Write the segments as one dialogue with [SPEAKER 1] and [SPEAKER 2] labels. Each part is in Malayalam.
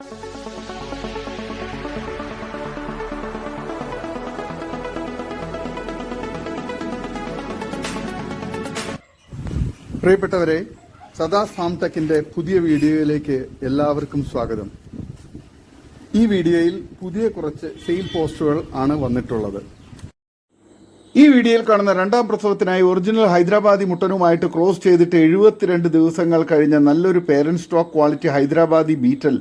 [SPEAKER 1] പ്രിയപ്പെട്ടവരെ സദാ ഫാം പുതിയ വീഡിയോയിലേക്ക് എല്ലാവർക്കും സ്വാഗതം. ഈ വീഡിയോയിൽ പുതിയ കുറച്ച് സെയിൽ പോസ്റ്റുകൾ ആണ് വന്നിട്ടുള്ളത്. ഈ വീഡിയോയിൽ കാണുന്ന രണ്ടാം പ്രസവത്തിനായി ഒറിജിനൽ ഹൈദരാബാദി മുട്ടനുമായിട്ട് ക്രോസ് ചെയ്തിട്ട് എഴുപത്തിരണ്ട് ദിവസങ്ങൾ കഴിഞ്ഞ നല്ലൊരു parent stock quality Hyderabadi Beetal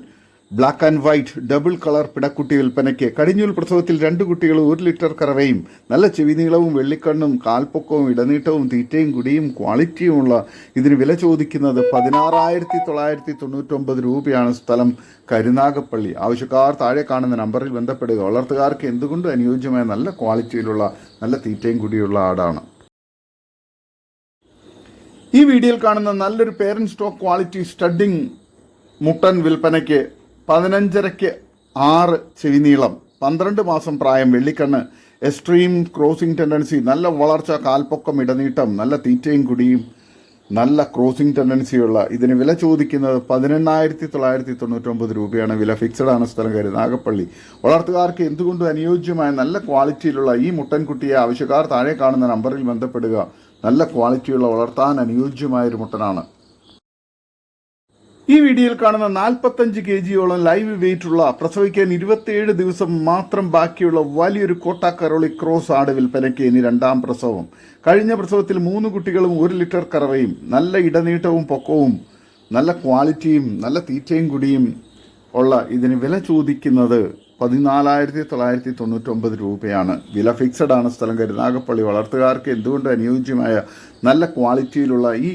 [SPEAKER 1] black and white double colour പിടക്കുട്ടി വിൽപ്പനയ്ക്ക് കടിഞ്ഞൂൽ പ്രസവത്തിൽ രണ്ട് കുട്ടികൾ ഒരു ലിറ്റർ കറവയും നല്ല ചെവിനീളവും വെള്ളിക്കണ്ണും കാൽപ്പൊക്കവും ഇടനീട്ടവും തീറ്റയും കുടിയും ക്വാളിറ്റിയുമുള്ള ഇതിന് വില ചോദിക്കുന്നത് പതിനാറായിരത്തി തൊള്ളായിരത്തി തൊണ്ണൂറ്റൊമ്പത് രൂപയാണ് സ്ഥലം കരുനാഗപ്പള്ളി. ആവശ്യക്കാർ താഴെ കാണുന്ന നമ്പറിൽ ബന്ധപ്പെടുക. വളർത്തുകാർക്ക് എന്തുകൊണ്ടും അനുയോജ്യമായ നല്ല ക്വാളിറ്റിയിലുള്ള നല്ല തീറ്റയും കുടിയുള്ള ആടാണ്. ഈ വീഡിയോയിൽ കാണുന്ന നല്ലൊരു പേരന്റ് സ്റ്റോക്ക് ക്വാളിറ്റി സ്റ്റഡിങ് മുട്ടൻ വിൽപ്പനയ്ക്ക് പതിനഞ്ചരയ്ക്ക് ആറ് ചെവിനീളം. പന്ത്രണ്ട് മാസം പ്രായം വെള്ളിക്കണ്ണ്. Extreme crossing tendency. നല്ല വളർച്ച കാൽപ്പൊക്കം ഇടനീട്ടം നല്ല തീറ്റയും കുടിയും നല്ല ക്രോസിംഗ് ടെൻഡൻസിയുള്ള. ഇതിന് വില ചോദിക്കുന്നത് പതിനെണ്ണായിരത്തി തൊള്ളായിരത്തി തൊണ്ണൂറ്റൊമ്പത് രൂപയാണ്. വില ഫിക്സഡ് ആണ് സ്ഥലം കരുനാഗപ്പള്ളി വളർത്തുകാർക്ക് എന്തുകൊണ്ടും അനുയോജ്യമായ നല്ല ക്വാളിറ്റിയിലുള്ള ഈ മുട്ടൻകുട്ടിയെ ആവശ്യക്കാർ താഴെ കാണുന്ന നമ്പറിൽ ബന്ധപ്പെടുക? നല്ല ക്വാളിറ്റിയുള്ള വളർത്താൻ അനുയോജ്യമായ ഒരു മുട്ടനാണ്. ഈ വീഡിയോയിൽ കാണുന്ന നാൽപ്പത്തഞ്ച് കെ ജിയോളം ലൈവ് വെയിറ്റ് ഉള്ള പ്രസവിക്കാൻ ഇരുപത്തിയേഴ് ദിവസം മാത്രം ബാക്കിയുള്ള വലിയൊരു കോട്ട കരോളി ക്രോസ് ആട് വിൽപ്പനയ്ക്ക് ഇനി രണ്ടാം പ്രസവം. കഴിഞ്ഞ പ്രസവത്തിൽ മൂന്ന് കുട്ടികളും ഒരു ലിറ്റർ കറവയും നല്ല ഇടനീട്ടവും പൊക്കവും നല്ല ക്വാളിറ്റിയും നല്ല തീറ്റയും കുടിയും ഉള്ള ഇതിന് വില ചോദിക്കുന്നത് പതിനാലായിരത്തി തൊള്ളായിരത്തി തൊണ്ണൂറ്റൊമ്പത് രൂപയാണ്. വില ഫിക്സഡ് ആണ് സ്ഥലം കരുനാഗപ്പള്ളി വളർത്തുകാർക്ക് എന്തുകൊണ്ട് അനുയോജ്യമായ നല്ല ക്വാളിറ്റിയിലുള്ള ഈ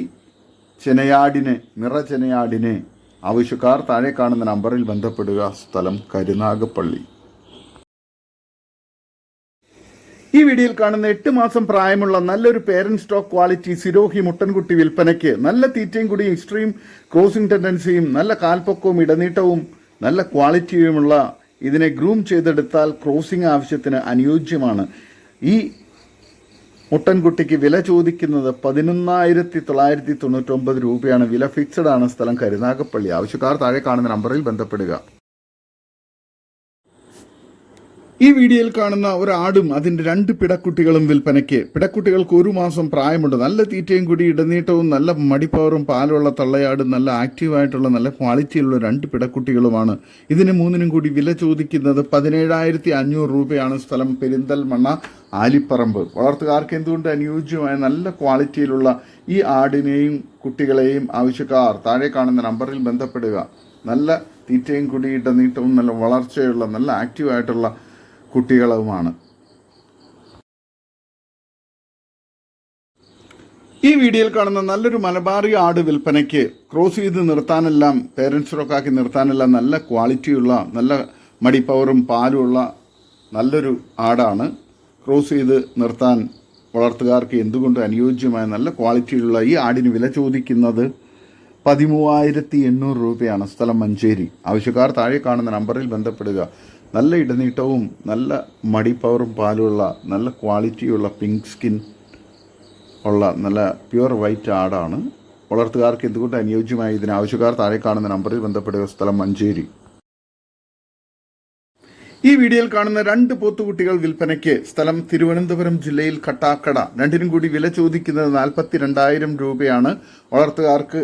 [SPEAKER 1] ചെനയാടിനെ നിറ ചെനയാടിനെ. ആവശ്യക്കാർ താഴെ കാണുന്ന നമ്പറിൽ ബന്ധപ്പെടുക. സ്ഥലം കരുനാഗപ്പള്ളി. ഈ വീഡിയോയിൽ കാണുന്ന എട്ട് മാസം പ്രായമുള്ള നല്ലൊരു പേരന്റ് സ്റ്റോക്ക് ക്വാളിറ്റി സിരോഹി മുട്ടൻകുട്ടി വിൽപ്പനയ്ക്ക് നല്ല തീറ്റയും കൂടി എക്സ്ട്രീം ക്രോസിംഗ് ടെൻഡൻസിയും നല്ല കാൽപ്പൊക്കവും ഇടനീട്ടവും നല്ല ക്വാളിറ്റിയുമുള്ള ഇതിനെ ഗ്രൂം ചെയ്തെടുത്താൽ ക്രോസിംഗ് ആവശ്യത്തിന് അനുയോജ്യമാണ്. ഈ മുട്ടൻകുട്ടിക്ക് വില ചോദിക്കുന്നത് പതിനൊന്നായിരത്തി തൊള്ളായിരത്തി തൊണ്ണൂറ്റൊമ്പത് രൂപയാണ്. വില ഫിക്സഡ് ആണ് സ്ഥലം കരുനാഗപ്പള്ളി. ആവശ്യക്കാർ താഴെ കാണുന്ന നമ്പറിൽ ബന്ധപ്പെടുക. ഈ വീഡിയോയിൽ കാണുന്ന ഒരു ആടും അതിന്റെ രണ്ട് പിടക്കുട്ടികളും വിൽപ്പനയ്ക്ക്. പിടക്കുട്ടികൾക്ക് ഒരു മാസം പ്രായമുണ്ട്. നല്ല തീറ്റയും കൂടി ഇടനീട്ടവും നല്ല മടിപ്പവറും പാലുള്ള തള്ളയാടും നല്ല ആക്റ്റീവായിട്ടുള്ള നല്ല ക്വാളിറ്റിയുള്ള രണ്ട് പിടക്കുട്ടികളുമാണ്. ഇതിന് മൂന്നിനും കൂടി വില ചോദിക്കുന്നത് പതിനേഴായിരത്തി അഞ്ഞൂറ് രൂപയാണ് സ്ഥലം. പെരിന്തൽമണ്ണ ആലിപ്പറമ്പ്. വളർത്തുകാർക്ക് എന്തുകൊണ്ട് അനുയോജ്യമായ നല്ല ക്വാളിറ്റിയിലുള്ള ഈ ആടിനെയും കുട്ടികളെയും ആവശ്യക്കാർ? താഴെ കാണുന്ന നമ്പറിൽ ബന്ധപ്പെടുക. നല്ല തീറ്റയും കുടിയിട്ട നീട്ടവും നല്ല വളർച്ചയുള്ള നല്ല ആക്റ്റീവായിട്ടുള്ള കുട്ടികളുമാണ് ഈ വീഡിയോയിൽ കാണുന്ന നല്ലൊരു മലബാറി ആട് വിൽപ്പനയ്ക്ക് ക്രോസ് ചെയ്ത് നിർത്താനെല്ലാം പേരൻസ് റോക്കാക്കി നിർത്താനെല്ലാം നല്ല ക്വാളിറ്റിയുള്ള നല്ല മടിപ്പവറും പാലുമുള്ള നല്ലൊരു ആടാണ്. ക്രോസ് ചെയ്ത് നിർത്താൻ വളർത്തുകാർക്ക് എന്തുകൊണ്ട് അനുയോജ്യമായ നല്ല ക്വാളിറ്റിയുള്ള ഈ ആടിന് വില ചോദിക്കുന്നത് പതിമൂവായിരത്തി എണ്ണൂറ് രൂപയാണ് സ്ഥലം മഞ്ചേരി. ആവശ്യക്കാർ താഴെ കാണുന്ന നമ്പറിൽ ബന്ധപ്പെടുക. നല്ല ഇടനീട്ടവും നല്ല മടി പവറും പാലുമുള്ള നല്ല ക്വാളിറ്റിയുള്ള പിങ്ക് സ്കിൻ ഉള്ള നല്ല പ്യുവർ വൈറ്റ് ആടാണ്. വളർത്തുകാർക്ക് എന്തുകൊണ്ട് അനുയോജ്യമായ ഇതിന് ആവശ്യക്കാർ താഴെ കാണുന്ന നമ്പറിൽ ബന്ധപ്പെടുക സ്ഥലം മഞ്ചേരി. ഈ വീഡിയോയിൽ കാണുന്ന രണ്ട് പോത്തുകുട്ടികൾ വിൽപ്പനയ്ക്ക് സ്ഥലം തിരുവനന്തപുരം ജില്ലയിൽ കട്ടാക്കട. രണ്ടിനും കൂടി വില ചോദിക്കുന്നത് നാൽപ്പത്തി രണ്ടായിരം രൂപയാണ്. വളർത്തുകാർക്ക്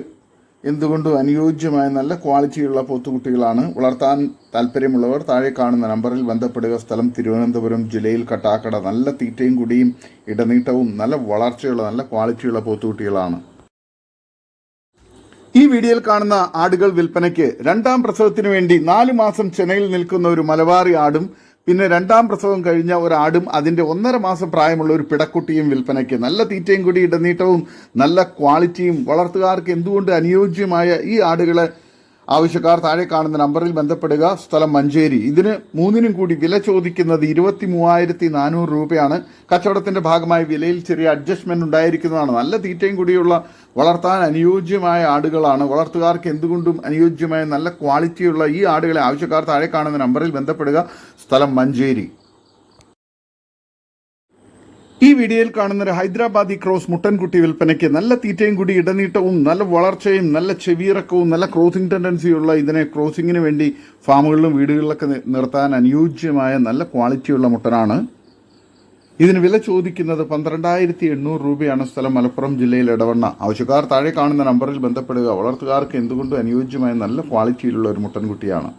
[SPEAKER 1] എന്തുകൊണ്ടും അനുയോജ്യമായ നല്ല ക്വാളിറ്റിയുള്ള പോത്തുകുട്ടികളാണ്. വളർത്താൻ താല്പര്യമുള്ളവർ താഴെ കാണുന്ന നമ്പറിൽ ബന്ധപ്പെടുക. സ്ഥലം തിരുവനന്തപുരം ജില്ലയിൽ കട്ടാക്കട. നല്ല തീറ്റയും കുടിയും ഇടനീട്ടവും നല്ല വളർച്ചയുള്ള നല്ല ക്വാളിറ്റിയുള്ള പോത്തുകുട്ടികളാണ്. ഈ വീഡിയോയിൽ കാണുന്ന ആടുകൾ വിൽപ്പനയ്ക്ക് രണ്ടാം പ്രസവത്തിനു വേണ്ടി നാലു മാസം ചെന്നൈയിൽ നിൽക്കുന്ന ഒരു മലബാറി ആടും പിന്നെ രണ്ടാം പ്രസവം കഴിഞ്ഞ ഒരാടും അതിന്റെ ഒന്നര മാസം പ്രായമുള്ള ഒരു പിടക്കുട്ടിയും വിൽപ്പനയ്ക്ക് നല്ല തീറ്റയും കൂടി ഇടനീട്ടവും നല്ല ക്വാളിറ്റിയും വളർത്തുകാർക്ക് എന്തുകൊണ്ട് അനുയോജ്യമായ ഈ ആടുകളെ ആവശ്യക്കാർ താഴെ കാണുന്ന നമ്പറിൽ ബന്ധപ്പെടുക. സ്ഥലം മഞ്ചേരി. ഇതിന് മൂന്നിനും കൂടി വില ചോദിക്കുന്നത് ഇരുപത്തി മൂവായിരത്തി നാനൂറ് രൂപയാണ്. കച്ചവടത്തിന്റെ ഭാഗമായി വിലയിൽ ചെറിയ അഡ്ജസ്റ്റ്മെന്റ് ഉണ്ടായിരിക്കുന്നതാണ്. നല്ല തീറ്റയും കൂടിയുള്ള വളർത്താൻ അനുയോജ്യമായ ആടുകളാണ്. വളർത്തുകാർക്ക് എന്തുകൊണ്ടും അനുയോജ്യമായ നല്ല ക്വാളിറ്റിയുള്ള ഈ ആടുകളെ ആവശ്യക്കാർ താഴെ കാണുന്ന നമ്പറിൽ ബന്ധപ്പെടുക. സ്ഥലം മഞ്ചേരി. ഈ വീഡിയോയിൽ കാണുന്ന ഒരു ഹൈദരാബാദി ക്രോസ് മുട്ടൻകുട്ടി വിൽപ്പനയ്ക്ക് നല്ല തീറ്റയും കൂടി ഇടനീട്ടവും നല്ല വളർച്ചയും നല്ല ചെവിയിറക്കവും നല്ല ക്രോസിംഗ് ടെൻഡൻസിയുള്ള ഇതിനെ ക്രോസിങ്ങിന് വേണ്ടി ഫാമുകളിലും വീടുകളിലൊക്കെ നിർത്താൻ അനുയോജ്യമായ നല്ല ക്വാളിറ്റിയുള്ള മുട്ടനാണ്. ഇതിന് വില ചോദിക്കുന്നത് പന്ത്രണ്ടായിരത്തി എണ്ണൂറ് രൂപയാണ് സ്ഥലം മലപ്പുറം ജില്ലയിൽ ഇടവണ്ണ. ആവശ്യക്കാർ താഴെ കാണുന്ന നമ്പറിൽ ബന്ധപ്പെടുക. വളർത്തുകാർക്ക് എന്തുകൊണ്ടും അനുയോജ്യമായ നല്ല ക്വാളിറ്റിയിലുള്ള ഒരു മുട്ടൻകുട്ടിയാണ്.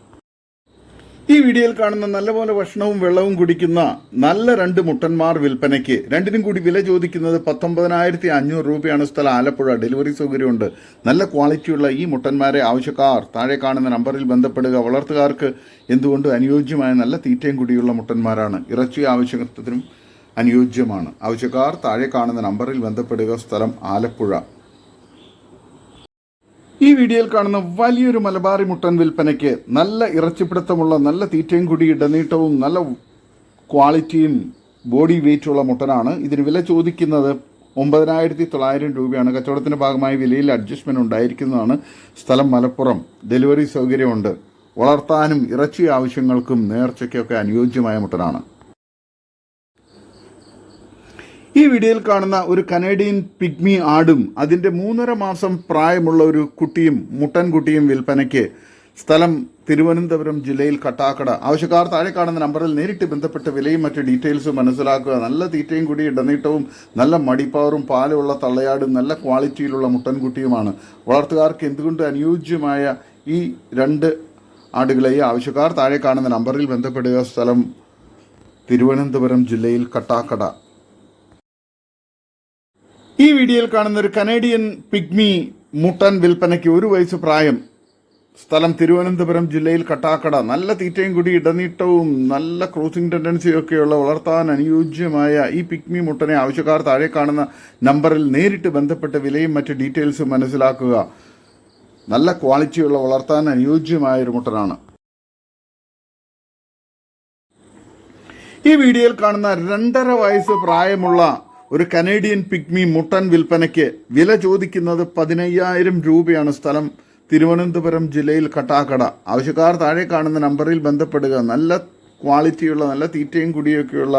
[SPEAKER 1] ഈ വീഡിയോയിൽ കാണുന്ന നല്ലപോലെ ഭക്ഷണവും വെള്ളവും കുടിക്കുന്ന നല്ല രണ്ട് മുട്ടന്മാർ വിൽപ്പനയ്ക്ക് രണ്ടിനും കൂടി വില ചോദിക്കുന്നത് പത്തൊമ്പതിനായിരത്തി അഞ്ഞൂറ് രൂപയാണ് സ്ഥലം. ആലപ്പുഴ ഡെലിവറി സൗകര്യമുണ്ട്. നല്ല ക്വാളിറ്റിയുള്ള ഈ മുട്ടന്മാരെ ആവശ്യക്കാർ താഴെ കാണുന്ന നമ്പറിൽ ബന്ധപ്പെടുക. വളർത്തുകാർക്ക് എന്തുകൊണ്ടും അനുയോജ്യമായ നല്ല തീറ്റയും കൂടിയുള്ള മുട്ടന്മാരാണ്? ഇറച്ചി ആവശ്യത്തിനും അനുയോജ്യമാണ്. ആവശ്യക്കാർ താഴെ കാണുന്ന നമ്പറിൽ ബന്ധപ്പെടുക. സ്ഥലം ആലപ്പുഴ. ഈ വീഡിയോയിൽ കാണുന്ന വലിയൊരു മലബാറി മുട്ടൻ വിൽപ്പനയ്ക്ക് നല്ല ഇറച്ചിപ്പിടുത്തമുള്ള നല്ല തീറ്റയും കൂടി ഇടനീട്ടവും നല്ല ക്വാളിറ്റിയും ബോഡി വെയിറ്റുള്ള മുട്ടനാണ്. ഇതിന് വില ചോദിക്കുന്നത് ഒമ്പതിനായിരത്തി തൊള്ളായിരം രൂപയാണ്. കച്ചവടത്തിന്റെ ഭാഗമായി വിലയിൽ അഡ്ജസ്റ്റ്മെന്റ് ഉണ്ടായിരിക്കുന്നതാണ്. സ്ഥലം മലപ്പുറം. ഡെലിവറി സൗകര്യമുണ്ട്. വളർത്താനും ഇറച്ചി ആവശ്യങ്ങൾക്കും നേർച്ചയ്ക്കൊക്കെ അനുയോജ്യമായ മുട്ടനാണ്. ഈ വീഡിയോയിൽ കാണുന്ന ഒരു കനേഡിയൻ പിഗ്മി ആടും അതിന്റെ മൂന്നര മാസം പ്രായമുള്ള ഒരു കുട്ടിയും മുട്ടൻ കുട്ടിയും വിൽപ്പനയ്ക്ക് സ്ഥലം തിരുവനന്തപുരം ജില്ലയിൽ കട്ടാക്കട. ആവശ്യക്കാർ താഴെ കാണുന്ന നമ്പറിൽ നേരിട്ട് ബന്ധപ്പെട്ട് വിലയും മറ്റ് ഡീറ്റെയിൽസും മനസ്സിലാക്കുക. നല്ല തീറ്റയും കൂടി ഇടനീട്ടവും നല്ല മടിപ്പവറും പാലുള്ള തള്ളയാടും നല്ല ക്വാളിറ്റിയിലുള്ള മുട്ടൻകുട്ടിയുമാണ് വളർത്തുകാർക്ക് എന്തുകൊണ്ട് അനുയോജ്യമായ ഈ രണ്ട് ആടുകളെ? ആവശ്യക്കാർ താഴെ കാണുന്ന നമ്പറിൽ ബന്ധപ്പെടുക. സ്ഥലം തിരുവനന്തപുരം ജില്ലയിൽ കട്ടാക്കട. ഈ വീഡിയോയിൽ കാണുന്ന ഒരു കനേഡിയൻ പിഗ്മി മുട്ടൻ വിൽപ്പനയ്ക്ക് ഒരു വയസ്സ് പ്രായം. സ്ഥലം തിരുവനന്തപുരം ജില്ലയിൽ കട്ടാക്കട. നല്ല തീറ്റയും കൂടി ഇടനീട്ടവും നല്ല ക്രോസിംഗ് ടെൻഡൻസിയും ഒക്കെയുള്ള വളർത്താൻ അനുയോജ്യമായ ഈ പിക്മി മുട്ടനെ ആവശ്യക്കാർ താഴെ കാണുന്ന നമ്പറിൽ നേരിട്ട് ബന്ധപ്പെട്ട് വിലയും മറ്റ് ഡീറ്റെയിൽസും മനസ്സിലാക്കുക. നല്ല ക്വാളിറ്റിയുള്ള വളർത്താൻ അനുയോജ്യമായ ഒരു മുട്ടനാണ്. ഈ വീഡിയോയിൽ കാണുന്ന രണ്ടര വയസ്സ് പ്രായമുള്ള ഒരു കനേഡിയൻ പിഗ്മി മുട്ടൻ വിൽപ്പനയ്ക്ക് വില ചോദിക്കുന്നത് പതിനയ്യായിരം രൂപയാണ് സ്ഥലം. തിരുവനന്തപുരം ജില്ലയിൽ കട്ടാക്കട. ആവശ്യക്കാർ താഴെ കാണുന്ന നമ്പറിൽ ബന്ധപ്പെടുക. നല്ല ക്വാളിറ്റിയുള്ള നല്ല തീറ്റയും കുടിയൊക്കെയുള്ള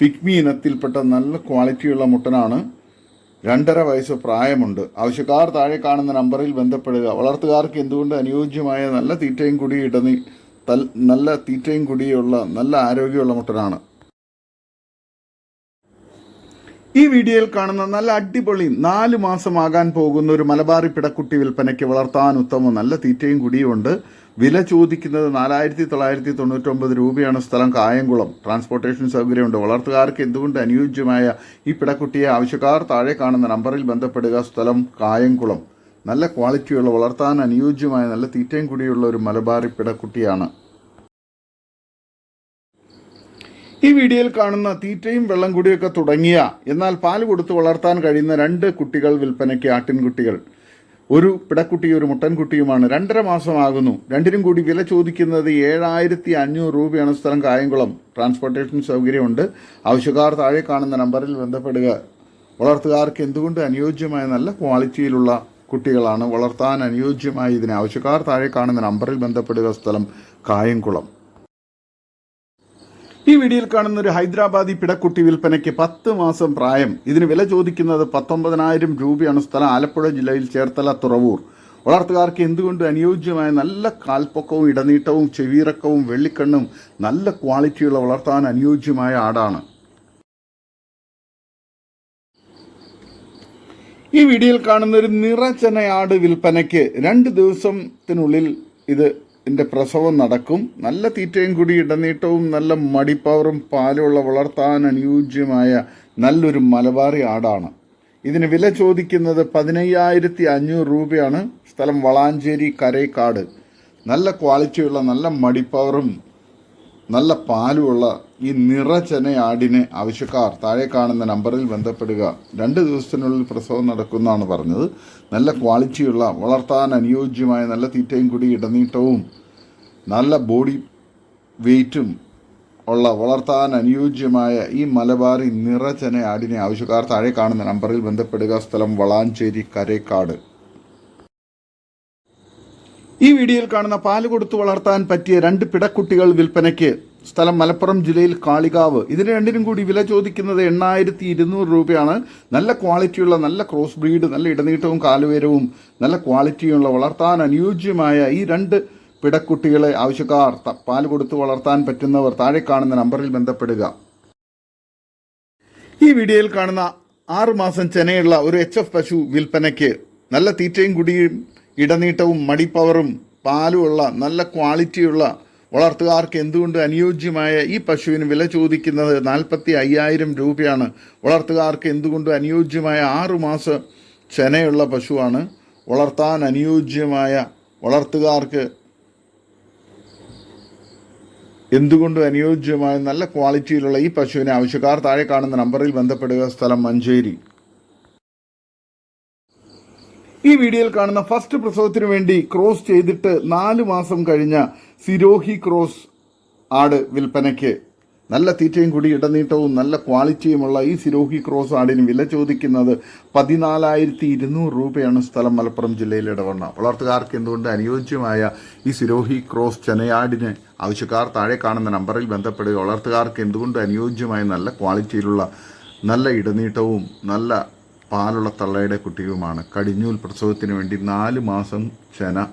[SPEAKER 1] പിഗ്മി ഇനത്തിൽപ്പെട്ട നല്ല ക്വാളിറ്റിയുള്ള മുട്ടനാണ്. രണ്ടര വയസ്സ് പ്രായമുണ്ട്. ആവശ്യക്കാർ താഴെ കാണുന്ന നമ്പറിൽ ബന്ധപ്പെടുക. വളർത്തുകാർക്ക് എന്തുകൊണ്ട് അനുയോജ്യമായ നല്ല തീറ്റയും കുടി നല്ല തീറ്റയും കുടിയുള്ള നല്ല ആരോഗ്യമുള്ള മുട്ടനാണ്. ഈ വീഡിയോയിൽ കാണുന്ന നല്ല അടിപൊളി നാല് മാസമാകാൻ പോകുന്ന ഒരു മലബാറി പിടക്കുട്ടി വിൽപ്പനയ്ക്ക് വളർത്താൻ ഉത്തമം നല്ല തീറ്റയും കുടിയുമുണ്ട്. വില ചോദിക്കുന്നത് നാലായിരത്തി തൊള്ളായിരത്തി തൊണ്ണൂറ്റൊമ്പത് രൂപയാണ്. സ്ഥലം കായംകുളം. ട്രാൻസ്പോർട്ടേഷൻ സൗകര്യമുണ്ട്. വളർത്തുകാർക്ക് എന്തുകൊണ്ട് അനുയോജ്യമായ ഈ പിടക്കുട്ടിയെ ആവശ്യക്കാർ താഴെ കാണുന്ന നമ്പറിൽ ബന്ധപ്പെടുക? സ്ഥലം കായംകുളം. നല്ല ക്വാളിറ്റിയുള്ള വളർത്താൻ അനുയോജ്യമായ നല്ല തീറ്റയും കൂടിയുള്ള ഒരു മലബാറി പിടക്കുട്ടിയാണ്. ഈ വീഡിയോയിൽ കാണുന്ന തീറ്റയും വെള്ളം കുടിയൊക്കെ തുടങ്ങിയ എന്നാൽ പാൽ കൊടുത്ത് വളർത്താൻ കഴിയുന്ന രണ്ട് കുട്ടികൾ വിൽപ്പനയ്ക്ക് ആട്ടിൻകുട്ടികൾ. ഒരു പിടക്കുട്ടി ഒരു മുട്ടൻകുട്ടിയുമാണ്. രണ്ടര മാസമാകുന്നു. രണ്ടിനും കൂടി വില ചോദിക്കുന്നത് ഏഴായിരത്തി അഞ്ഞൂറ് രൂപയാണ് സ്ഥലം. കായംകുളം ട്രാൻസ്പോർട്ടേഷൻ സൗകര്യമുണ്ട്. ആവശ്യക്കാർ താഴെ കാണുന്ന നമ്പറിൽ ബന്ധപ്പെടുക. വളർത്തുകാർക്ക് എന്തുകൊണ്ട് അനുയോജ്യമായ നല്ല ക്വാളിറ്റിയിലുള്ള കുട്ടികളാണ് വളർത്താൻ അനുയോജ്യമായ ഇതിന്? ആവശ്യക്കാർ താഴെ കാണുന്ന നമ്പറിൽ ബന്ധപ്പെടുക. സ്ഥലം കായംകുളം. ഈ വീഡിയോയിൽ കാണുന്ന ഒരു ഹൈദരാബാദി പിടക്കുട്ടി വിൽപ്പനയ്ക്ക് പത്ത് മാസം പ്രായം. ഇതിന് വില ചോദിക്കുന്നത് പത്തൊമ്പതിനായിരം രൂപയാണ് സ്ഥലം ആലപ്പുഴ ജില്ലയിൽ ചേർത്തല തുറവൂർ. വളർത്തുകാർക്ക് എന്തുകൊണ്ട് അനുയോജ്യമായ നല്ല കാൽപ്പൊക്കവും ഇടനീട്ടവും ചെവിയിറക്കവും വെള്ളിക്കണ്ണും നല്ല ക്വാളിറ്റിയുള്ള വളർത്താൻ അനുയോജ്യമായ ആടാണ്? ഈ വീഡിയോയിൽ കാണുന്ന ഒരു നിറചനയാട് വിൽപ്പനയ്ക്ക് രണ്ട് ദിവസത്തിനുള്ളിൽ ഇത് ഇതിന്റെ പ്രസവം നടക്കും. നല്ല തീറ്റയും കൂടി ഇടനീട്ടവും നല്ല മടിപ്പവറും പാലുള്ള വളർത്താൻ അനുയോജ്യമായ നല്ലൊരു മലബാറി ആടാണ്. ഇതിന് വില ചോദിക്കുന്നത് പതിനയ്യായിരത്തി അഞ്ഞൂറ് രൂപയാണ്. സ്ഥലം വളാഞ്ചേരി കരേക്കാട്. നല്ല ക്വാളിറ്റിയുള്ള നല്ല മടിപ്പവറും നല്ല പാലുമുള്ള ഈ നിറചന ആടിനെ ആവശ്യക്കാർ താഴെ കാണുന്ന നമ്പറിൽ ബന്ധപ്പെടുക. രണ്ട് ദിവസത്തിനുള്ളിൽ പ്രസവം നടക്കുന്നതാണ് പറഞ്ഞത്. നല്ല ക്വാളിറ്റിയുള്ള വളർത്താൻ അനുയോജ്യമായ നല്ല തീറ്റയും കൂടി ഇടനീട്ടവും നല്ല ബോഡി വെയ്റ്റും ഉള്ള വളർത്താൻ അനുയോജ്യമായ ഈ മലബാറി നിറചന ആടിനെ ആവശ്യക്കാർ താഴെ കാണുന്ന നമ്പറിൽ ബന്ധപ്പെടുക. സ്ഥലം വളാഞ്ചേരി കരേക്കാട്. ഈ വീഡിയോയിൽ കാണുന്ന പാൽ കൊടുത്തു വളർത്താൻ പറ്റിയ രണ്ട് പിടക്കുട്ടികൾ വിൽപ്പനയ്ക്ക്. സ്ഥലം മലപ്പുറം ജില്ലയിൽ കാളികാവ്. ഇതിന് രണ്ടിനും കൂടി വില ചോദിക്കുന്നത് എണ്ണായിരത്തി ഇരുന്നൂറ് രൂപയാണ്. നല്ല ക്വാളിറ്റിയുള്ള നല്ല ക്രോസ് ബ്രീഡ് നല്ല ഇടനീട്ടവും കാലുവേരവും നല്ല ക്വാളിറ്റിയുള്ള വളർത്താൻ അനുയോജ്യമായ ഈ രണ്ട് പിടക്കുട്ടികളെ ആവശ്യക്കാർ പാൽ കൊടുത്തു വളർത്താൻ പറ്റുന്നവർ താഴെ കാണുന്ന നമ്പറിൽ ബന്ധപ്പെടുക. ഈ വീഡിയോയിൽ കാണുന്ന ആറു മാസം ചെനയുള്ള ഒരു എച്ച് എഫ് പശു വിൽപ്പനയ്ക്ക് നല്ല തീറ്റയും കുടിയും ഇടനീട്ടവും മടിപ്പവറും പാലുമുള്ള നല്ല ക്വാളിറ്റിയുള്ള വളർത്തുകാർക്ക് എന്തുകൊണ്ട് അനുയോജ്യമായ ഈ പശുവിന് വില ചോദിക്കുന്നത് നാൽപ്പത്തി അയ്യായിരം രൂപയാണ്? വളർത്തുകാർക്ക് എന്തുകൊണ്ട് അനുയോജ്യമായ ആറുമാസം ചെനയുള്ള പശുവാണ്? വളർത്താൻ അനുയോജ്യമായ വളർത്തുകാർക്ക് എന്തുകൊണ്ടും അനുയോജ്യമായ നല്ല ക്വാളിറ്റിയിലുള്ള ഈ പശുവിനെ ആവശ്യക്കാർ താഴെ കാണുന്ന നമ്പറിൽ ബന്ധപ്പെടുക സ്ഥലം മഞ്ചേരി. ഈ വീഡിയോയിൽ കാണുന്ന ഫസ്റ്റ് പ്രസവത്തിന് വേണ്ടി ക്രോസ് ചെയ്തിട്ട് നാല് മാസം കഴിഞ്ഞ സിരോഹി ക്രോസ് ആട് വിൽപ്പനയ്ക്ക്. നല്ല തീറ്റയും കൂടി ഇടനീട്ടവും നല്ല ക്വാളിറ്റിയുമുള്ള ഈ സിരോഹി ക്രോസ് ആടിന് വില ചോദിക്കുന്നത് പതിനാലായിരത്തി ഇരുന്നൂറ് രൂപയാണ് സ്ഥലം മലപ്പുറം ജില്ലയിൽ ഇടവണ്ണ. വളർത്തുകാർക്ക് എന്തുകൊണ്ട് അനുയോജ്യമായ ഈ സിരോഹി ക്രോസ് ചെനയാടിന് ആവശ്യക്കാർ താഴെ കാണുന്ന നമ്പറിൽ ബന്ധപ്പെടുക വളർത്തുകാർക്ക് എന്തുകൊണ്ട് അനുയോജ്യമായ നല്ല ക്വാളിറ്റിയിലുള്ള നല്ല ഇടനീട്ടവും നല്ല പാലുള്ള തള്ളയുടെ കുട്ടിയുമാണ്. കടിഞ്ഞൂൽ പ്രസവത്തിന് വേണ്ടി നാല് മാസം ചെന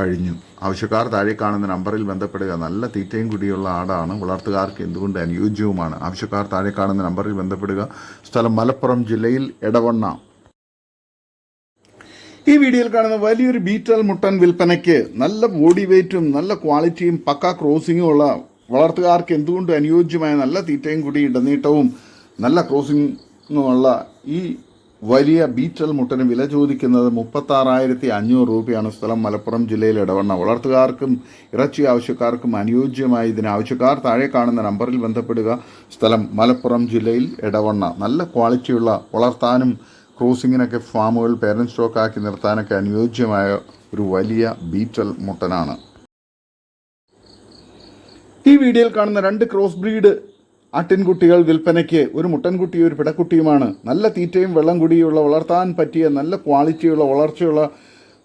[SPEAKER 1] കഴിഞ്ഞു. ആവശ്യക്കാർ താഴെ കാണുന്ന നമ്പറിൽ ബന്ധപ്പെടുക. നല്ല തീറ്റയും കുടിയുള്ള ആടാണ്. വളർത്തുകാർക്ക് എന്തുകൊണ്ട് അനുയോജ്യവുമാണ്? ആവശ്യക്കാർ താഴെ കാണുന്ന നമ്പറിൽ ബന്ധപ്പെടുക. സ്ഥലം മലപ്പുറം ജില്ലയിൽ എടവണ്ണ. ഈ വീഡിയോയിൽ കാണുന്ന വലിയൊരു ബീറ്റൽ മുട്ടൻ വിൽപ്പനയ്ക്ക് നല്ല ബോഡി വെയ്റ്റും നല്ല ക്വാളിറ്റിയും പക്ക ക്രോസിങ്ങും ഉള്ള വളർത്തുകാർക്ക് എന്തുകൊണ്ട് അനുയോജ്യമായ നല്ല തീറ്റയും കൂടി ഇടനീട്ടവും നല്ല ക്രോസിങ്ങുമുള്ള ഈ വലിയ ബീറ്റൽ മുട്ടന് വില ചോദിക്കുന്നത് മുപ്പത്താറായിരത്തി അഞ്ഞൂറ് രൂപയാണ് സ്ഥലം മലപ്പുറം ജില്ലയിൽ ഇടവണ്ണ. വളർത്തുകാർക്കും ഇറച്ചി ആവശ്യക്കാർക്കും അനുയോജ്യമായ ഇതിന് ആവശ്യക്കാർ താഴെ കാണുന്ന നമ്പറിൽ ബന്ധപ്പെടുക. സ്ഥലം മലപ്പുറം ജില്ലയിൽ ഇടവണ്ണ. നല്ല ക്വാളിറ്റിയുള്ള വളർത്താനും ക്രൂസിങ്ങിനൊക്കെ ഫാമുകൾ പേരന്റ് സ്റ്റോക്കാക്കി നിർത്താനൊക്കെ അനുയോജ്യമായ ഒരു വലിയ ബീറ്റൽ മുട്ടനാണ്. ഈ വീഡിയോയിൽ കാണുന്ന രണ്ട് ക്രോസ് ബ്രീഡ് ആട്ടിൻകുട്ടികൾ വിൽപ്പനയ്ക്ക് ഒരു മുട്ടൻകുട്ടിയും ഒരു പിടക്കുട്ടിയുമാണ്. നല്ല തീറ്റയും വെള്ളം കുടിയുള്ള വളർത്താൻ പറ്റിയ നല്ല ക്വാളിറ്റിയുള്ള വളർച്ചയുള്ള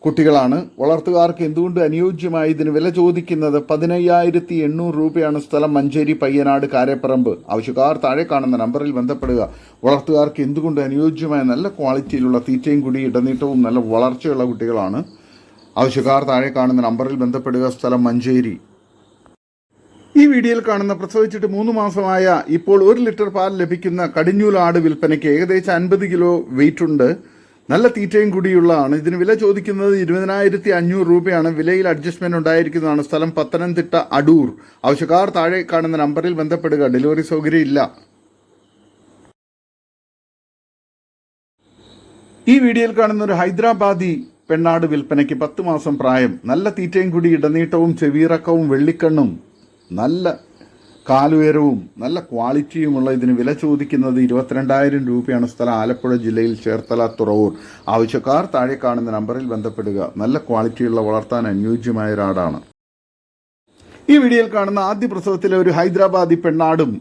[SPEAKER 1] കുട്ടികളാണ്. വളർത്തുകാർക്ക് എന്തുകൊണ്ട് അനുയോജ്യമായി ഇതിന് വില ചോദിക്കുന്നത്? പതിനയ്യായിരത്തി എണ്ണൂറ് രൂപയാണ് സ്ഥലം മഞ്ചേരി പയ്യനാട് കാരപ്പറമ്പ്. ആവശ്യക്കാർ താഴെ കാണുന്ന നമ്പറിൽ ബന്ധപ്പെടുക. വളർത്തുകാർക്ക് എന്തുകൊണ്ട് അനുയോജ്യമായ നല്ല ക്വാളിറ്റിയിലുള്ള തീറ്റയും കുടി ഇടനീട്ടവും നല്ല വളർച്ചയുള്ള കുട്ടികളാണ്. ആവശ്യക്കാർ താഴെ കാണുന്ന നമ്പറിൽ ബന്ധപ്പെടുക. സ്ഥലം മഞ്ചേരി. ഈ വീഡിയോയിൽ കാണുന്ന പ്രസവിച്ചിട്ട് മൂന്ന് മാസമായ ഇപ്പോൾ ഒരു ലിറ്റർ പാൽ ലഭിക്കുന്ന കടിഞ്ഞൂലാട് വിൽപ്പനയ്ക്ക് ഏകദേശം അൻപത് കിലോ വെയിറ്റ് ഉണ്ട്. നല്ല തീറ്റയും കൂടിയുള്ളതാണ്. ഇതിന് വില ചോദിക്കുന്നത് ഇരുപതിനായിരത്തി അഞ്ഞൂറ് രൂപയാണ്. വിലയിൽ അഡ്ജസ്റ്റ്മെന്റ് ഉണ്ടായിരിക്കുന്നതാണ്. സ്ഥലം പത്തനംതിട്ട അടൂർ. ആവശ്യക്കാർ താഴെ കാണുന്ന നമ്പറിൽ ബന്ധപ്പെടുക. ഡെലിവറി സൗകര്യം ഇല്ല. ഈ വീഡിയോയിൽ കാണുന്ന ഒരു ഹൈദരാബാദി പെണ്ണാട് വിൽപ്പനയ്ക്ക് പത്ത് മാസം പ്രായം. നല്ല തീറ്റയും കൂടി ഇടനീട്ടവും ചെവിയിറക്കവും വെള്ളിക്കണ്ണും. നല്ല കാലുയരവും നല്ല ക്വാളിറ്റിയുമുള്ള ഇതിന് വില ചോദിക്കുന്നത് ഇരുപത്തിരണ്ടായിരം രൂപയാണ് സ്ഥലം ആലപ്പുഴ ജില്ലയിൽ ചേർത്തല തുറവൂർ. ആവശ്യക്കാർ താഴെ കാണുന്ന നമ്പറിൽ ബന്ധപ്പെടുക. നല്ല ക്വാളിറ്റിയുള്ള വളർത്താൻ അനുയോജ്യമായ ഒരാടാണ് ഈ വീഡിയോയിൽ കാണുന്ന ആദ്യ പ്രസവത്തിലെ ഒരു ഹൈദരാബാദി പെണ്ണാടും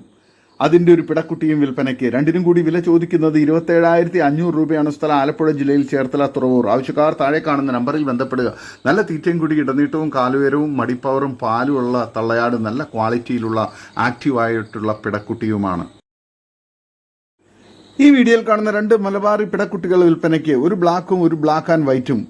[SPEAKER 1] അതിന്റെ ഒരു പിടക്കുട്ടിയും വിൽപ്പനയ്ക്ക്. രണ്ടിനും കൂടി വില ചോദിക്കുന്നത് ഇരുപത്തേഴായിരത്തി അഞ്ഞൂറ് രൂപയാണ്. സ്ഥലം ആലപ്പുഴ ജില്ലയിൽ ചേർത്തല തുറവൂർ. ആവശ്യക്കാർ താഴെ കാണുന്ന നമ്പറിൽ ബന്ധപ്പെടുക. നല്ല തീറ്റയും കൂടി ഇടനീട്ടവും കാലുയരവും മടിപ്പവറും പാലുമുള്ള തള്ളയാട് നല്ല ക്വാളിറ്റിയിലുള്ള ആക്റ്റീവായിട്ടുള്ള പിടക്കുട്ടിയുമാണ്. ഈ വീഡിയോയിൽ കാണുന്ന രണ്ട് മലബാറി പിടക്കുട്ടികൾ വിൽപ്പനയ്ക്ക്. ഒരു ബ്ലാക്കും ഒരു ബ്ലാക്ക് ആൻഡ് വൈറ്റും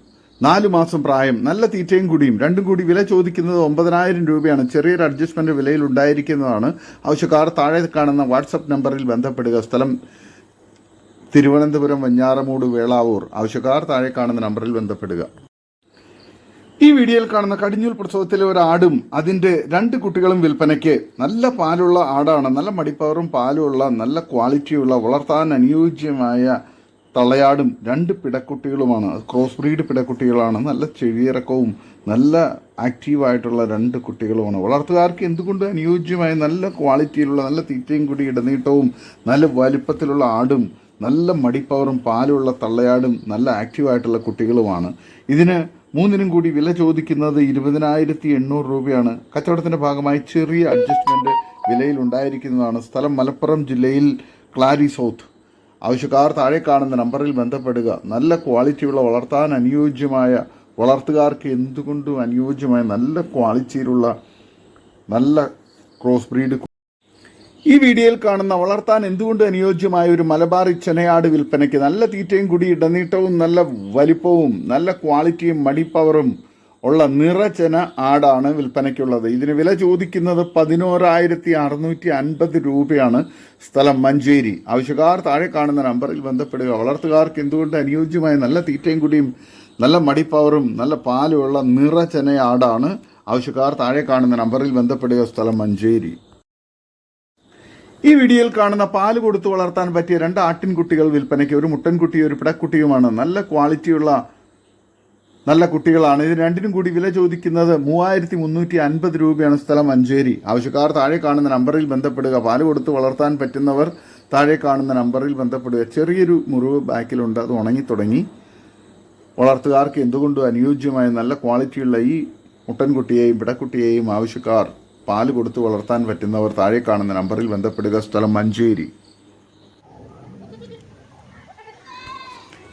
[SPEAKER 1] നാല് മാസം പ്രായം നല്ല തീറ്റയും കൂടിയും രണ്ടും കൂടി വില ചോദിക്കുന്നത് ഒമ്പതിനായിരം രൂപയാണ്. ചെറിയൊരു അഡ്ജസ്റ്റ്മെന്റ് വിലയിൽ ഉണ്ടായിരിക്കുന്നതാണ്. ആവശ്യക്കാർ താഴെ കാണുന്ന വാട്സപ്പ് നമ്പറിൽ ബന്ധപ്പെടുക. സ്ഥലം തിരുവനന്തപുരം വഞ്ഞാറമൂട് വേളാവൂർ. ആവശ്യക്കാർ താഴെ കാണുന്ന നമ്പറിൽ ബന്ധപ്പെടുക. ഈ വീഡിയോയിൽ കാണുന്ന കടിഞ്ഞൂൽ പ്രസവത്തിലെ ഒരു ആടും അതിന്റെ രണ്ട് കുട്ടികളും വിൽപ്പനയ്ക്ക് നല്ല പാലുള്ള ആടാണ്. നല്ല മടിപ്പവറും പാലുമുള്ള നല്ല ക്വാളിറ്റിയുള്ള വളർത്താൻ അനുയോജ്യമായ തള്ളയാടും രണ്ട് പിടക്കുട്ടികളുമാണ്. Cross breed പിടക്കുട്ടികളാണ്. നല്ല ചെവിയിറക്കവും നല്ല ആക്റ്റീവായിട്ടുള്ള രണ്ട് കുട്ടികളുമാണ്. വളർത്തുകാർക്ക് എന്തുകൊണ്ട് അനുയോജ്യമായ നല്ല ക്വാളിറ്റിയിലുള്ള നല്ല തീറ്റയും കൂടി ഇടനീട്ടവും നല്ല വലിപ്പത്തിലുള്ള ആടും നല്ല മടിപ്പവറും പാലുള്ള തള്ളയാടും നല്ല ആക്റ്റീവായിട്ടുള്ള കുട്ടികളുമാണ്. ഇതിന് മൂന്നിനും കൂടി വില ചോദിക്കുന്നത് ഇരുപതിനായിരത്തി എണ്ണൂറ് രൂപയാണ്. കച്ചവടത്തിന്റെ ഭാഗമായി ചെറിയ അഡ്ജസ്റ്റ്മെന്റ് വിലയിൽ ഉണ്ടായിരിക്കുന്നതാണ്. സ്ഥലം മലപ്പുറം ജില്ലയിൽ ക്ലാരി സൗത്ത്. ആവശ്യക്കാർ താഴെ കാണുന്ന നമ്പറിൽ ബന്ധപ്പെടുക. നല്ല ക്വാളിറ്റിയുള്ള വളർത്താൻ അനുയോജ്യമായ വളർത്തുകാർക്ക് എന്തുകൊണ്ടും അനുയോജ്യമായ നല്ല ക്വാളിറ്റിയിലുള്ള നല്ല ക്രോസ് ബ്രീഡ് ഈ വീഡിയോയിൽ കാണുന്ന വളർത്താൻ എന്തുകൊണ്ട് അനുയോജ്യമായ ഒരു മലബാറി ചെനയാട് വിൽപ്പനയ്ക്ക് നല്ല തീറ്റയും കൂടി ഇടനീട്ടവും നല്ല വലിപ്പവും നല്ല ക്വാളിറ്റിയും മടിപ്പവറും ഉള്ള നിറചന ആടാണ് വിൽപ്പനയ്ക്കുള്ളത്. ഇതിന് വില ചോദിക്കുന്നത് പതിനോരായിരത്തി അറുന്നൂറ്റി അൻപത് രൂപയാണ് സ്ഥലം മഞ്ചേരി. ആവശ്യക്കാർ താഴെ കാണുന്ന നമ്പറിൽ ബന്ധപ്പെടുക. വളർത്തുകാർക്ക് എന്തുകൊണ്ട് അനുയോജ്യമായ നല്ല തീറ്റയും കൂടിയും നല്ല മടിപ്പവറും നല്ല പാലുമുള്ള നിറചന ആടാണ് ആവശ്യക്കാർ താഴെ കാണുന്ന നമ്പറിൽ ബന്ധപ്പെടുക സ്ഥലം മഞ്ചേരി. ഈ വീഡിയോയിൽ കാണുന്ന പാൽ കൊടുത്തു വളർത്താൻ പറ്റിയ രണ്ട് ആട്ടിൻകുട്ടികൾ വിൽപ്പനയ്ക്ക്. ഒരു മുട്ടൻകുട്ടിയും ഒരു പിടക്കുട്ടിയുമാണ്. നല്ല ക്വാളിറ്റിയുള്ള നല്ല കുട്ടികളാണ്. ഇത് രണ്ടിനും കൂടി വില ചോദിക്കുന്നത് മൂവായിരത്തി മുന്നൂറ്റി അൻപത് രൂപയാണ് സ്ഥലം മഞ്ചേരി. ആവശ്യക്കാർ താഴെ കാണുന്ന നമ്പറിൽ ബന്ധപ്പെടുക. പാൽ കൊടുത്ത് വളർത്താൻ പറ്റുന്നവർ താഴെ കാണുന്ന നമ്പറിൽ ബന്ധപ്പെടുക. ചെറിയൊരു മുറിവ് ബാക്കിലുണ്ട്. അത് ഉണങ്ങി തുടങ്ങി വളർത്തുകാർക്ക് എന്തുകൊണ്ടും അനുയോജ്യമായ നല്ല ക്വാളിറ്റിയുള്ള ഈ മുട്ടൻകുട്ടിയെയും പിടക്കുട്ടിയെയും ആവശ്യക്കാർ പാൽ കൊടുത്ത് വളർത്താൻ പറ്റുന്നവർ താഴെ കാണുന്ന നമ്പറിൽ ബന്ധപ്പെടുക. സ്ഥലം മഞ്ചേരി.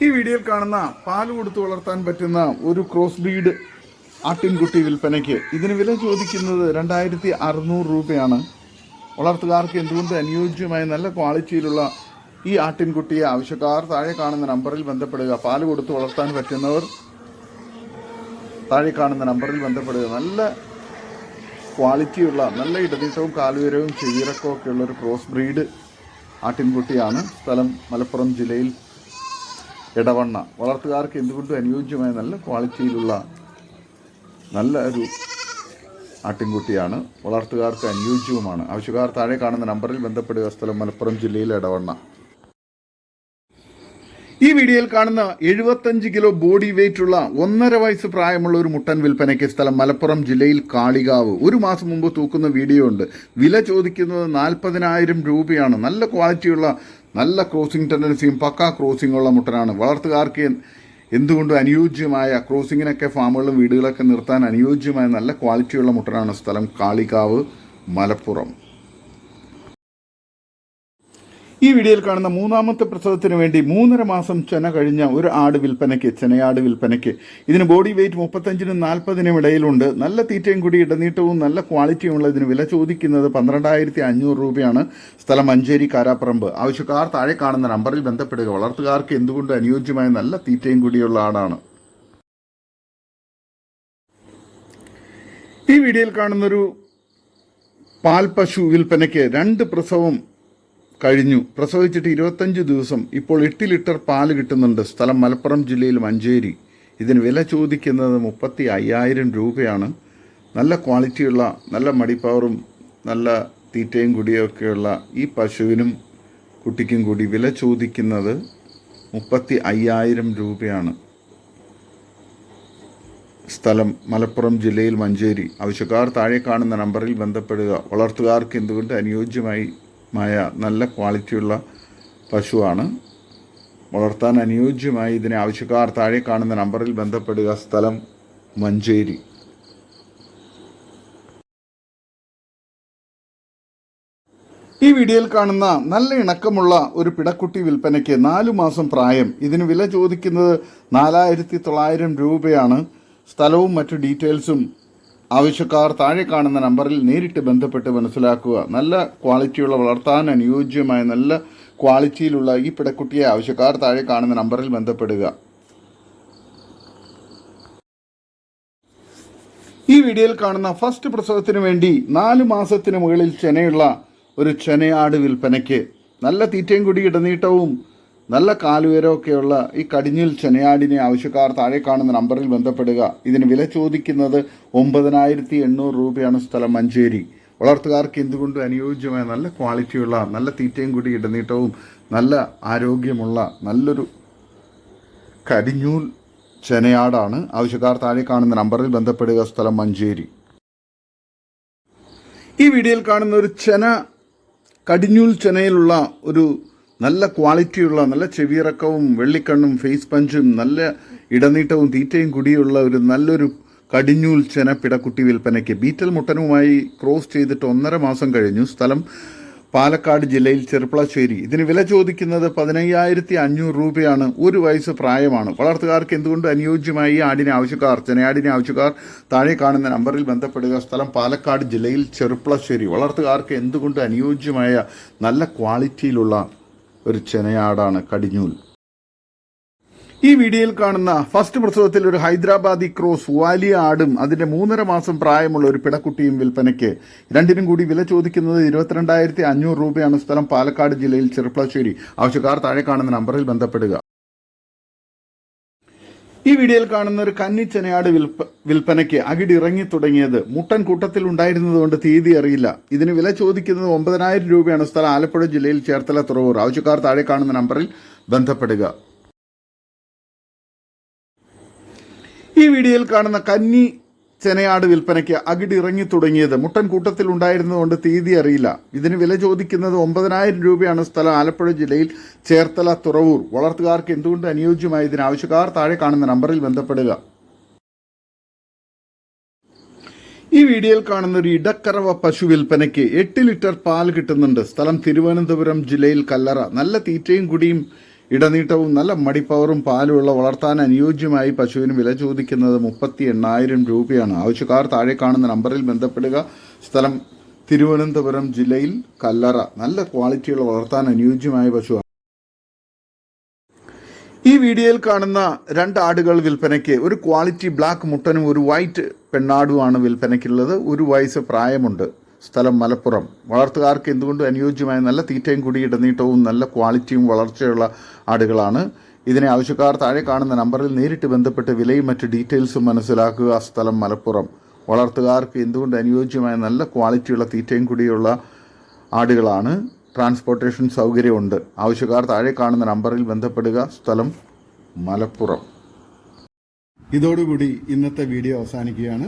[SPEAKER 1] ഈ വീഡിയോയിൽ കാണുന്ന പാൽ കൊടുത്തു വളർത്താൻ പറ്റുന്ന ഒരു ക്രോസ് ബ്രീഡ് ആട്ടിൻകുട്ടി വിൽപ്പനയ്ക്ക് ഇതിന് വില ചോദിക്കുന്നത് രണ്ടായിരത്തി അറുന്നൂറ് രൂപയാണ്. വളർത്തുകാർക്ക് എന്തുകൊണ്ട് അനുയോജ്യമായ നല്ല ക്വാളിറ്റിയിലുള്ള ഈ ആട്ടിൻകുട്ടിയെ ആവശ്യക്കാർ താഴെ കാണുന്ന നമ്പറിൽ ബന്ധപ്പെടുക. പാൽ കൊടുത്തു വളർത്താൻ പറ്റുന്നവർ താഴെ കാണുന്ന നമ്പറിൽ ബന്ധപ്പെടുക. നല്ല ക്വാളിറ്റിയുള്ള നല്ല ഇടനീട്ടവും കാലുയരവും ചെവിയിറക്കവും ഒക്കെ ഉള്ള ഒരു ക്രോസ് ബ്രീഡ് ആട്ടിൻകുട്ടിയാണ്. സ്ഥലം മലപ്പുറം ജില്ലയിൽ ഇടവണ്ണ. വളർത്തുകാർക്ക് എന്തുകൊണ്ടും അനുയോജ്യമായ നല്ല ക്വാളിറ്റിയിലുള്ള നല്ല ഒരു ആട്ടിൻകുട്ടിയാണ്. വളർത്തുകാർക്ക് അനുയോജ്യവുമാണ്. ആവശ്യക്കാർ താഴെ കാണുന്ന നമ്പറിൽ ബന്ധപ്പെടുക. സ്ഥലം മലപ്പുറം ജില്ലയിലെ ഇടവണ്ണ. ഈ വീഡിയോയിൽ കാണുന്ന എഴുപത്തഞ്ച് കിലോ ബോഡി വെയിറ്റ് ഉള്ള ഒന്നര വയസ്സ് പ്രായമുള്ള ഒരു മുട്ടൻ വിൽപ്പനയ്ക്ക് സ്ഥലം മലപ്പുറം ജില്ലയിൽ കാളികാവ്. ഒരു മാസം മുമ്പ് തൂക്കുന്ന വീഡിയോ ഉണ്ട്. വില ചോദിക്കുന്നത് നാൽപ്പതിനായിരം രൂപയാണ്. നല്ല ക്വാളിറ്റിയുള്ള നല്ല ക്രോസിംഗ് ടെൻഡൻസിയും പക്ക ക്രോസിംഗ് ഉള്ള മുട്ടനാണ്. വളർത്തുകാർക്ക് എന്തുകൊണ്ടും അനുയോജ്യമായ ക്രോസിങ്ങിനൊക്കെ ഫാമുകളും വീടുകളൊക്കെ നിർത്താൻ അനുയോജ്യമായ നല്ല ക്വാളിറ്റിയുള്ള മുട്ടനാണ് സ്ഥലം കാളികാവ് മലപ്പുറം. ഈ വീഡിയോയിൽ കാണുന്ന മൂന്നാമത്തെ പ്രസവത്തിന് വേണ്ടി മൂന്നര മാസം ചെന കഴിഞ്ഞ ഒരു ആട് വിൽപ്പനയ്ക്ക് ചെനയാട് വിൽപ്പനയ്ക്ക്. ഇതിന് ബോഡി വെയിറ്റ് മുപ്പത്തഞ്ചിനും നാൽപ്പതിനും ഇടയിലുണ്ട്. നല്ല തീറ്റയും കൂടി ഇടനീട്ടവും നല്ല ക്വാളിറ്റിയും ഉള്ള ഇതിന് വില ചോദിക്കുന്നത് പന്ത്രണ്ടായിരത്തി അഞ്ഞൂറ് രൂപയാണ്. സ്ഥലം മഞ്ചേരി കാരാപ്പറമ്പ്. ആവശ്യക്കാർ താഴെ കാണുന്ന നമ്പറിൽ ബന്ധപ്പെടുക. വളർത്തുകാർക്ക് എന്തുകൊണ്ട് അനുയോജ്യമായ നല്ല തീറ്റയും കൂടിയുള്ള ആടാണ്? ഈ വീഡിയോയിൽ കാണുന്നൊരു പാൽ പശു വിൽപ്പനയ്ക്ക് രണ്ട് പ്രസവം കഴിഞ്ഞു. പ്രസവിച്ചിട്ട് ഇരുപത്തഞ്ച് ദിവസം ഇപ്പോൾ എട്ട് ലിറ്റർ പാൽ കിട്ടുന്നുണ്ട്. സ്ഥലം മലപ്പുറം ജില്ലയിൽ മഞ്ചേരി ഇതിന് വില ചോദിക്കുന്നത് മുപ്പത്തി അയ്യായിരം രൂപയാണ്. നല്ല ക്വാളിറ്റിയുള്ള നല്ല മടിപ്പവറും നല്ല തീറ്റയും കൂടിയൊക്കെയുള്ള ഈ പശുവിനും കുട്ടിക്കും കൂടി വില ചോദിക്കുന്നത് മുപ്പത്തി അയ്യായിരം രൂപയാണ്. സ്ഥലം മലപ്പുറം ജില്ലയിൽ മഞ്ചേരി ആവശ്യക്കാർ താഴെ കാണുന്ന നമ്പറിൽ ബന്ധപ്പെടുക. വളർത്തുകാർക്ക് എന്തുകൊണ്ട് അനുയോജ്യമായി മായ നല്ല ക്വാളിറ്റിയുള്ള പശുവാണ്. വളർത്താൻ അനുയോജ്യമായി ഇതിനെ ആവശ്യക്കാർ താഴെ കാണുന്ന നമ്പറിൽ ബന്ധപ്പെടുക. സ്ഥലം മഞ്ചേരി. ഈ വീഡിയോയിൽ കാണുന്ന നല്ല ഇണക്കമുള്ള ഒരു പിടക്കുട്ടി വിൽപ്പനയ്ക്ക് നാലു മാസം പ്രായം. ഇതിന് വില ചോദിക്കുന്നത് നാലായിരത്തി തൊള്ളായിരം രൂപയാണ്. സ്ഥലവും മറ്റു ഡീറ്റെയിൽസും ആവശ്യക്കാർ താഴെ കാണുന്ന നമ്പറിൽ നേരിട്ട് ബന്ധപ്പെട്ട് മനസ്സിലാക്കുക. നല്ല ക്വാളിറ്റിയുള്ള വളർത്താൻ അനുയോജ്യമായ നല്ല ക്വാളിറ്റിയിലുള്ള ഈ പിടക്കുട്ടിയെ ആവശ്യക്കാർ താഴെ കാണുന്ന നമ്പറിൽ ബന്ധപ്പെടുക. ഈ വീഡിയോയിൽ കാണുന്ന ഫസ്റ്റ് പ്രസവത്തിന് വേണ്ടി നാല് മാസത്തിന് മുകളിൽ ചെനയുള്ള ഒരു ചെനയാട് വിൽപ്പനയ്ക്ക് നല്ല തീറ്റയും കൂടി ഇടനീട്ടവും നല്ല കാലുയരമൊക്കെയുള്ള ഈ കടിഞ്ഞിൽ ചെനയാടിനെ ആവശ്യക്കാർ താഴെ കാണുന്ന നമ്പറിൽ ബന്ധപ്പെടുക. ഇതിന് വില ചോദിക്കുന്നത് ഒമ്പതിനായിരത്തി എണ്ണൂറ് രൂപയാണ് സ്ഥലം മഞ്ചേരി. വളർത്തുകാർക്ക് എന്തുകൊണ്ടും അനുയോജ്യമായ നല്ല ക്വാളിറ്റിയുള്ള നല്ല തീറ്റയും കൂടി ഇടനീട്ടവും നല്ല ആരോഗ്യമുള്ള നല്ലൊരു കടിഞ്ഞൂൽ ചെനയാടാണ് ആവശ്യക്കാർ താഴെ കാണുന്ന നമ്പറിൽ ബന്ധപ്പെടുക സ്ഥലം മഞ്ചേരി. ഈ വീഡിയോയിൽ കാണുന്ന ഒരു ചെന കടിഞ്ഞൂൽ ചെനയിലുള്ള ഒരു നല്ല ക്വാളിറ്റിയുള്ള നല്ല ചെവിയിറക്കവും വെള്ളിക്കണ്ണും ഫേസ് പഞ്ചും നല്ല ഇടനീട്ടവും തീറ്റയും കൂടിയുള്ള ഒരു നല്ലൊരു കടിഞ്ഞൂൽ ചെന പിടക്കുട്ടി വിൽപ്പനയ്ക്ക് ബീറ്റൽ മുട്ടനുമായി ക്രോസ് ചെയ്തിട്ട് ഒന്നര മാസം കഴിഞ്ഞു. സ്ഥലം പാലക്കാട് ജില്ലയിൽ ചെറുപ്പളശ്ശേരി. ഇതിന് വില ചോദിക്കുന്നത് പതിനയ്യായിരത്തി അഞ്ഞൂറ് രൂപയാണ്. ഒരു വയസ്സ് പ്രായമാണ്. വളർത്തുകാർക്ക് എന്തുകൊണ്ട് അനുയോജ്യമായി ഈ ആടിനെ ആവശ്യക്കാർ ചെനയാടിനെ ആവശ്യക്കാർ താഴെ കാണുന്ന നമ്പറിൽ ബന്ധപ്പെടുക? സ്ഥലം പാലക്കാട് ജില്ലയിൽ ചെറുപ്പളശ്ശേരി. വളർത്തുകാർക്ക് എന്തുകൊണ്ട് അനുയോജ്യമായ നല്ല ക്വാളിറ്റിയിലുള്ള ഒരു ചെനയാടാണ് കടിഞ്ഞൂൽ. ഈ വീഡിയോയിൽ കാണുന്ന ഫസ്റ്റ് പ്രസവത്തിൽ ഒരു ഹൈദരാബാദി ക്രോസ് വലിയ ആടും അതിന്റെ മൂന്നര മാസം പ്രായമുള്ള ഒരു പിടക്കുട്ടിയും വിൽപ്പനയ്ക്ക് രണ്ടിനും കൂടി വില ചോദിക്കുന്നത് ഇരുപത്തിരണ്ടായിരത്തി അഞ്ഞൂറ് രൂപയാണ് സ്ഥലം പാലക്കാട് ജില്ലയിൽ ചെറുപ്പളശ്ശേരി. ആവശ്യക്കാർ താഴെ കാണുന്ന നമ്പറിൽ ബന്ധപ്പെടുക. ഈ വീഡിയോയിൽ കാണുന്ന ഒരു കന്നിച്ചനയാട് വിൽപ്പ വിൽപ്പനയ്ക്ക് അകിടിറങ്ങി തുടങ്ങിയത്. മുട്ടൻ കൂട്ടത്തിൽ ഉണ്ടായിരുന്നതുകൊണ്ട് തീയതി അറിയില്ല. ഇതിന് വില ചോദിക്കുന്നത് ഒമ്പതിനായിരം രൂപയാണ്. സ്ഥലം ആലപ്പുഴ ജില്ലയിൽ ചേർത്തല തുറവൂർ. ആവശ്യക്കാർ താഴെ കാണുന്ന നമ്പറിൽ ബന്ധപ്പെടുക. ഈ വീഡിയോയിൽ കാണുന്ന കന്നി ചെനയാട് വിൽപ്പനയ്ക്ക് അകിടിറങ്ങി തുടങ്ങിയത്. മുട്ടൻ കൂട്ടത്തിൽ ഉണ്ടായിരുന്നതുകൊണ്ട് തീയതി അറിയില്ല. ഇതിന് വില ചോദിക്കുന്നത് ഒമ്പതിനായിരം രൂപയാണ് സ്ഥലം ആലപ്പുഴ ജില്ലയിൽ ചേർത്തല തുറവൂർ. വളർത്തുകാർക്ക് എന്തുകൊണ്ട് അനുയോജ്യമായ ഇതിന് ആവശ്യക്കാർ താഴെ കാണുന്ന നമ്പറിൽ ബന്ധപ്പെടുക. ഈ വീഡിയോയിൽ കാണുന്ന ഒരു ഇടക്കറവ പശു വിൽപ്പനയ്ക്ക് എട്ട് ലിറ്റർ പാൽ കിട്ടുന്നുണ്ട്. സ്ഥലം തിരുവനന്തപുരം ജില്ലയിൽ കല്ലറ. നല്ല തീറ്റയും കുടിയും ഇടനീട്ടവും നല്ല മടിപ്പവറും പാലുമുള്ള വളർത്താൻ അനുയോജ്യമായി പശുവിന് വില ചോദിക്കുന്നത് മുപ്പത്തി എണ്ണായിരം രൂപയാണ് ആവശ്യക്കാർ താഴെ കാണുന്ന നമ്പറിൽ ബന്ധപ്പെടുക. സ്ഥലം തിരുവനന്തപുരം ജില്ലയിൽ കല്ലറ. നല്ല ക്വാളിറ്റിയുള്ള വളർത്താൻ അനുയോജ്യമായ പശുവാണ്. ഈ വീഡിയോയിൽ കാണുന്ന രണ്ട് ആടുകൾ വിൽപ്പനയ്ക്ക് ഒരു ക്വാളിറ്റി ബ്ലാക്ക് മുട്ടനും ഒരു വൈറ്റ് പെണ്ണാടുമാണ് വിൽപ്പനയ്ക്കുള്ളത്. ഒരു വയസ്സ് പ്രായമുണ്ട്. സ്ഥലം മലപ്പുറം. വളർത്തുകാർക്ക് എന്തുകൊണ്ടും അനുയോജ്യമായ നല്ല തീറ്റയും കൂടി ഇടനീട്ടവും നല്ല ക്വാളിറ്റിയും വളർച്ചയുള്ള ആടുകളാണ്? ഇതിനെ ആവശ്യക്കാർ താഴെ കാണുന്ന നമ്പറിൽ നേരിട്ട് ബന്ധപ്പെട്ട് വിലയും മറ്റ് ഡീറ്റെയിൽസും മനസ്സിലാക്കുക സ്ഥലം മലപ്പുറം. വളർത്തുകാർക്ക് എന്തുകൊണ്ട് അനുയോജ്യമായ നല്ല ക്വാളിറ്റിയുള്ള തീറ്റയും കൂടിയുള്ള ആടുകളാണ്? ട്രാൻസ്പോർട്ടേഷൻ സൗകര്യമുണ്ട്. ആവശ്യക്കാർ താഴെ കാണുന്ന നമ്പറിൽ ബന്ധപ്പെടുക. സ്ഥലം മലപ്പുറം. ഇതോടുകൂടി ഇന്നത്തെ വീഡിയോ അവസാനിക്കുകയാണ്.